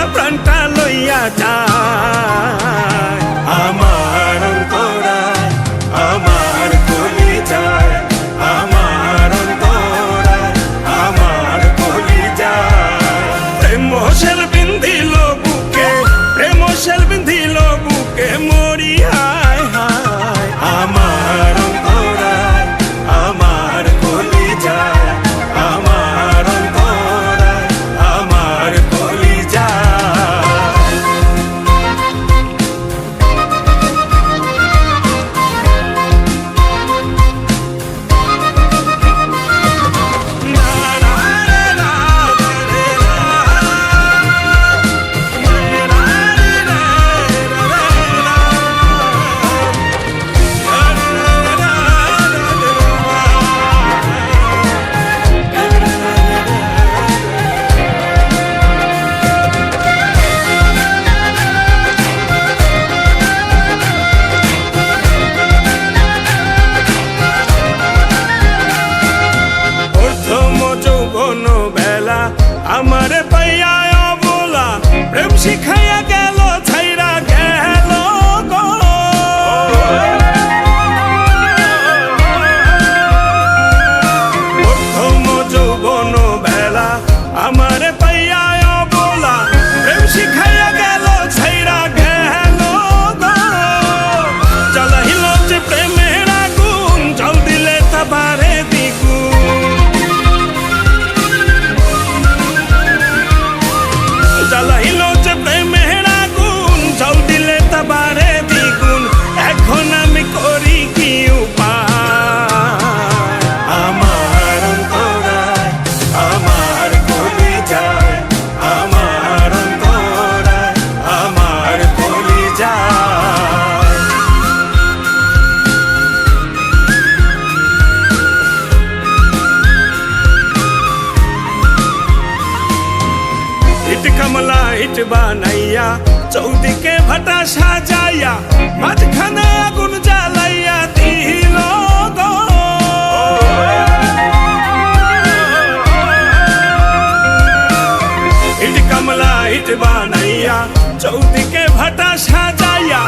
লইয়া প্রাণটা লইয়া যায়। আমার আমার কলি যায়। আমার আমার কলি যায়। প্রেম সেল বিন্ধিল বুকে প্রেম সেল বিন্ধিল বুকে আমার পাইয়া অবলা প্রেম শিখা বানাইয়া, চৌদিকে ভাটা সাজাইয়া, মাঝখানে আগুন জ্বালাইয়া দিল ইট কামলা ইট বানাইয়া, চৌদিকে ভাটা সাজাইয়া